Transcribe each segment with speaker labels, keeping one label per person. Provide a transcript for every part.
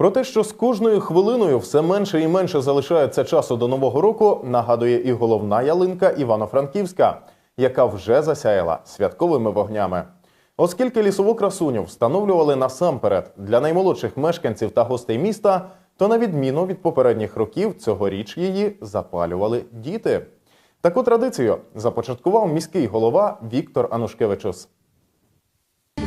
Speaker 1: Про те, що з кожною хвилиною все менше і менше залишається часу до нового року, нагадує і головна ялинка Івано-Франківська, яка вже засяяла святковими вогнями. Оскільки лісову красуню встановлювали насамперед для наймолодших мешканців та гостей міста, то на відміну від попередніх років цьогоріч її запалювали діти. Таку традицію започаткував міський голова Віктор Анушкевичус.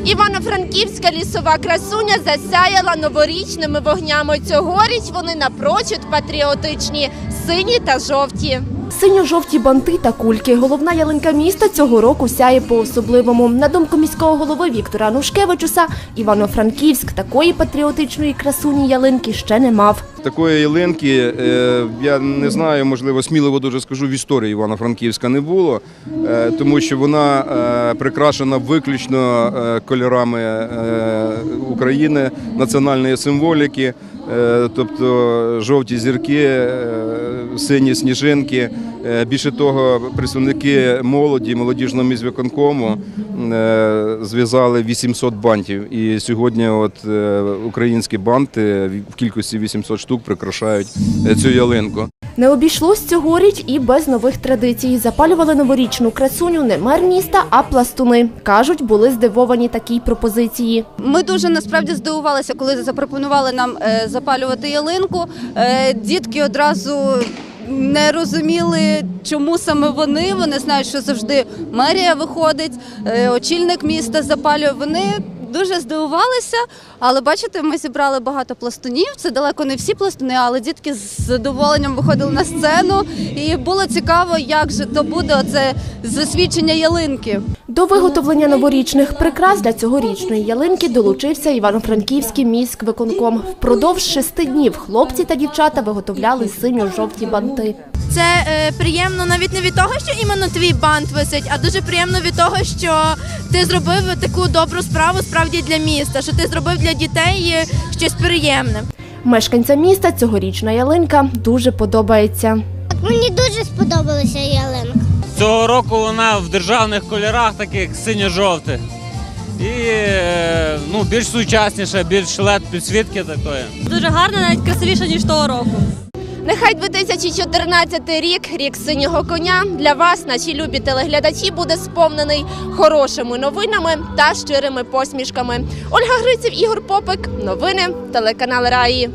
Speaker 2: Івано-Франківська лісова красуня засяяла новорічними вогнями. Цьогоріч вони напрочуд патріотичні, сині та жовті.
Speaker 3: Синьо-жовті банти та кульки. Головна ялинка міста цього року сяє по-особливому. На думку міського голови Віктора Анушкевичуса, Івано-Франківськ такої патріотичної красуні ялинки ще не мав.
Speaker 4: Такої ялинки, е, я не знаю, можливо, сміливо дуже скажу, в історії Івано-Франківська не було, е, тому що вона е, прикрашена виключно кольорами України, національної символіки, тобто жовті зірки, сині сніжинки. Більше того, представники молоді, молодіжного міськвиконкому зв'язали 800 бантів. І сьогодні от е, українські банти в кількості 800 штук прикрашають е, цю ялинку.
Speaker 3: Не обійшлось цьогоріч і без нових традицій. Запалювали новорічну красуню не мер міста, а пластуни. Кажуть, були здивовані такій пропозиції.
Speaker 5: Ми дуже насправді здивувалися, коли запропонували нам е, запалювати ялинку. Е, Дітки одразу не розуміли, чому саме вони. Вони знають, що завжди мерія виходить, е, очільник міста запалює. Вони дуже здивувалися, але бачите, ми зібрали багато пластунів. Це далеко не всі пластуни, але дітки з задоволенням виходили на сцену. І було цікаво, як же то буде оце засвідчення ялинки.
Speaker 3: До виготовлення новорічних прикрас для цьогорічної ялинки долучився Івано-Франківський міськвиконком. Впродовж шести днів хлопці та дівчата виготовляли синьо-жовті банти.
Speaker 2: Це е, приємно навіть не від того, що іменно твій бант висить, а дуже приємно від того, що ти зробив таку добру справу справді для міста, що ти зробив для дітей е, щось приємне.
Speaker 3: Мешканцям міста цьогорічна ялинка дуже подобається.
Speaker 6: Мені дуже сподобалася ялинка.
Speaker 7: Цього року вона в державних кольорах, таких синьо-жовтих. І е, ну, більш сучасніша, більш лед підсвітки такої.
Speaker 8: Дуже гарно, навіть красивіше, ніж того року.
Speaker 2: Нехай 2014 рік, рік синього коня, для вас, наші любі телеглядачі, буде сповнений хорошими новинами та щирими посмішками. Ольга Гриців, Ігор Попик. Новини телеканал Раї.